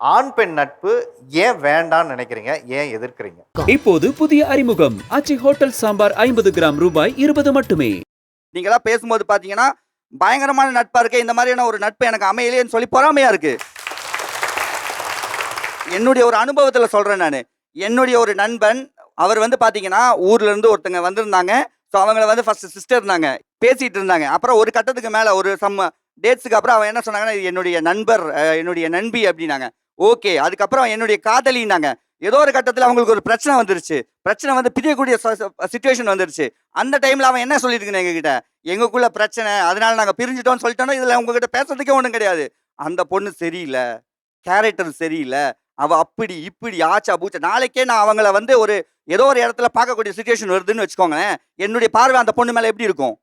ஆண் பெண் நட்பு ஏன் வேண்டாம்னு நினைக்கிறீங்க? ஏன் எதிர்க்கிறீங்க? இப்போது புதிய அறிமுகம். ஆச்சி ஹோட்டல் சாம்பார் ஐம்பது கிராம் ரூபாய் இருபது மட்டுமே. நீங்களாம் பேசும்போது பார்த்தீங்கன்னா பயங்கரமான நட்பா இருக்கு இந்த மாதிரியான ஒரு நட்பு எனக்கு அமையலையேன்னு சொல்லி பொறாமையா இருக்கு. என்னுடைய ஒரு அனுபவத்தில் சொல்றேன் நான். என்னுடைய ஒரு நண்பன் அவர் வந்து பார்த்தீங்கன்னா ஊர்ல இருந்து ஒருத்தங்க வந்திருந்தாங்க. ஸோ அவங்கள வந்து ஃபர்ஸ்ட் சிஸ்டர் இருந்தாங்க பேசிட்டு இருந்தாங்க. அப்புறம் ஒரு கட்டத்துக்கு மேலே ஒரு சம் டேட்ஸுக்கு அப்புறம் அவன் என்ன சொன்னாங்கன்னா இது என்னுடைய நண்பர் என்னுடைய நண்பி அப்படின்னாங்க. ஓகே அதுக்கப்புறம் என்னுடைய காதலின்னாங்க ஏதோ ஒரு கட்டத்தில் அவங்களுக்கு ஒரு பிரச்சனை வந்துருச்சு. பிரச்சனை வந்து பிரியக்கூடிய சுச்சுவேஷன் வந்துருச்சு. அந்த டைமில் அவன் என்ன சொல்லியிருக்கேன் எங்ககிட்ட? எங்களுக்குள்ள பிரச்சனை அதனால நாங்கள் பிரிஞ்சிட்டோம்னு சொல்லிட்டோம்னா இதில் உங்ககிட்ட பேசுறதுக்கே ஒன்றும் கிடையாது. அந்த பொண்ணு சரியில்லை கேரக்டர் சரியில்லை அவள் அப்படி இப்படி ஆச்சா பூச்சா நாளைக்கே நான் அவங்கள வந்து ஒரு ஏதோ ஒரு இடத்துல பார்க்கக்கூடிய சுச்சுவேஷன் வருதுன்னு வச்சுக்கோங்களேன். என்னுடைய பார்வை அந்த பொண்ணு மேலே எப்படி இருக்கும்?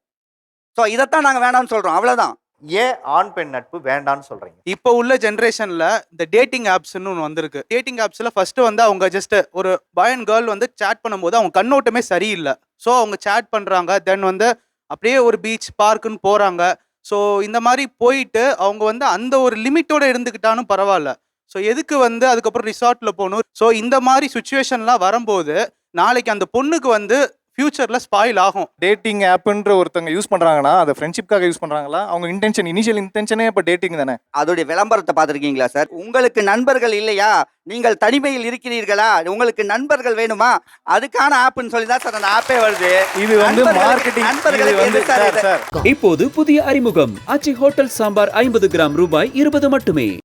ஸோ இதைத்தான் நாங்கள் வேணாம்னு சொல்கிறோம் அவ்வளோதான் ஏன் ஆண் பெண் நட்பு வேண்டாம்னு சொல்றீங்க? இப்போ உள்ள ஜென்ரேஷன்ல இந்த டேட்டிங் ஆப்ஸ்னு ஒன்று வந்திருக்கு. டேட்டிங் ஆப்ஸ்ல ஃபர்ஸ்ட் வந்து அவங்க ஜஸ்ட் ஒரு பாய் அண்ட் கேர்ள் வந்து சேட் பண்ணும்போது அவங்க கண்ணோட்டமே சரியில்லை. ஸோ அவங்க சேட் பண்றாங்க. தென் வந்து அப்படியே ஒரு பீச் பார்க்குன்னு போறாங்க. ஸோ இந்த மாதிரி போயிட்டு அவங்க வந்து அந்த ஒரு லிமிட்டோட இருந்துக்கிட்டாலும் பரவாயில்ல. ஸோ எதுக்கு வந்து அதுக்கப்புறம் ரிசார்ட்ல போகணும்? ஸோ இந்த மாதிரி சுச்சுவேஷன்லாம் வரும்போது நாளைக்கு அந்த பொண்ணுக்கு வந்து ஃபியூச்சர்ல ஸ்பாயில் ஆகும். டேட்டிங் ஆப்ன்ற ஒருத்தவங்க யூஸ் பண்றாங்கன்னா அதை ஃப்ரெண்ட்ஷிப்காக யூஸ் பண்றாங்களா? அவங்க இன்டென்ஷன் இனிஷியல் இன்டென்ஷனே இப்போ டேட்டிங் தானே? அதோடைய விளம்பரத்தை பார்த்துருக்கீங்களா சார் உங்களுக்கு நண்பர்கள் இல்லையா? நீங்கள் தனிமையில் இருக்கிறீர்களா? உங்களுக்கு நண்பர்கள் வேணுமா? அதுக்கான ஆப்னு சொல்லி தான் சார் அந்த ஆப்பே வருது. இது வந்து நண்பர்கள்- மார்க்கெட்டிங்? சார் இப்போது புதிய அறிமுகம். ஆச்சி ஹோட்டல் சாம்பார் ஐம்பது கிராம் ரூபாய் இருபது மட்டுமே.